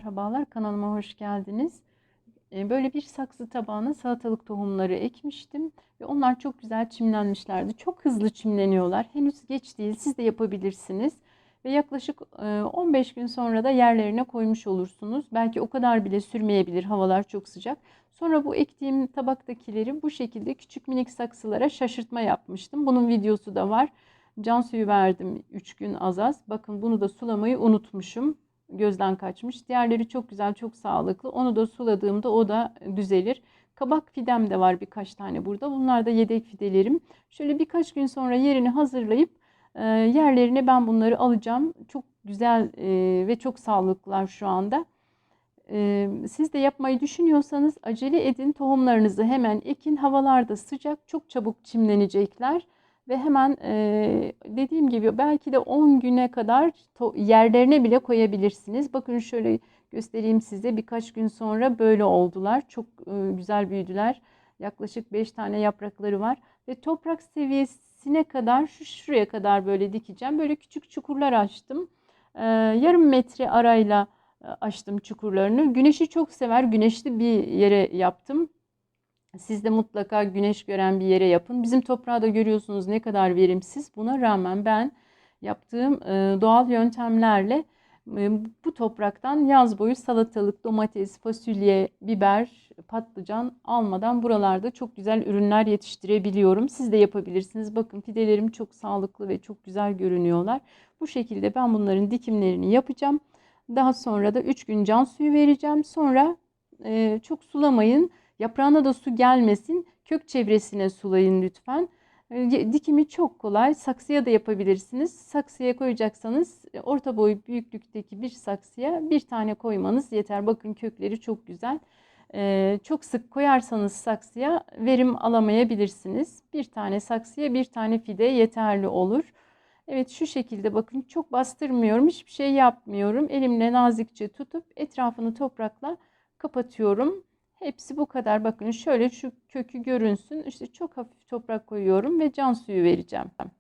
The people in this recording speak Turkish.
Merhabalar, kanalıma hoş geldiniz. Eee, Böyle bir saksı tabağına salatalık tohumları ekmiştim ve onlar çok güzel çimlenmişlerdi. Çok hızlı çimleniyorlar. Henüz geç değil, siz de yapabilirsiniz. Ve yaklaşık eee, 15 gün sonra da yerlerine koymuş olursunuz. Belki o kadar bile sürmeyebilir, havalar çok sıcak. Sonra bu ektiğim tabaktakileri bu şekilde küçük minik saksılara şaşırtma yapmıştım. Bunun videosu da var. Can suyu verdim 3 gün az az. Bakın bunu da sulamayı unutmuşum gözden kaçmış. Diğerleri çok güzel, çok sağlıklı. Onu da suladığımda o da düzelir. Kabak fidem de var birkaç tane burada. Bunlar da yedek fidelerim. Şöyle birkaç gün sonra yerini hazırlayıp e, yerlerine ben bunları alacağım. Çok güzel e, ve çok sağlıklılar şu anda. E, siz de yapmayı düşünüyorsanız acele edin. Tohumlarınızı hemen ekin. Havalar da sıcak. Çok çabuk çimlenecekler ve hemen e, dediğim gibi belki de 10 güne kadar yerlerine bile koyabilirsiniz. Bakın şöyle göstereyim size birkaç gün sonra böyle oldular. Çok e, güzel büyüdüler. Yaklaşık 5 tane yaprakları var ve toprak seviyesine kadar şu şuraya kadar böyle dikeceğim. Böyle küçük çukurlar açtım. E, yarım metre arayla açtım çukurlarını. Güneşi çok sever. Güneşli bir yere yaptım. Siz de mutlaka güneş gören bir yere yapın. Bizim toprağı da görüyorsunuz ne kadar verimsiz. Buna rağmen ben yaptığım doğal yöntemlerle bu topraktan yaz boyu salatalık, domates, fasulye, biber, patlıcan almadan buralarda çok güzel ürünler yetiştirebiliyorum. Siz de yapabilirsiniz. Bakın fidelerim çok sağlıklı ve çok güzel görünüyorlar. Bu şekilde ben bunların dikimlerini yapacağım. Daha sonra da 3 gün can suyu vereceğim. Sonra çok sulamayın. Yaprağına da su gelmesin. Kök çevresine sulayın lütfen. Ee, dikimi çok kolay. Saksıya da yapabilirsiniz. Saksıya koyacaksanız e, orta boy büyüklükteki bir saksıya bir tane koymanız yeter. Bakın kökleri çok güzel. Ee, çok sık koyarsanız saksıya verim alamayabilirsiniz. Bir tane saksıya bir tane fide yeterli olur. Evet şu şekilde bakın çok bastırmıyorum. Hiçbir şey yapmıyorum. Elimle nazikçe tutup etrafını toprakla kapatıyorum. Hepsi bu kadar. Bakın şöyle şu kökü görünsün. İşte çok hafif toprak koyuyorum ve can suyu vereceğim.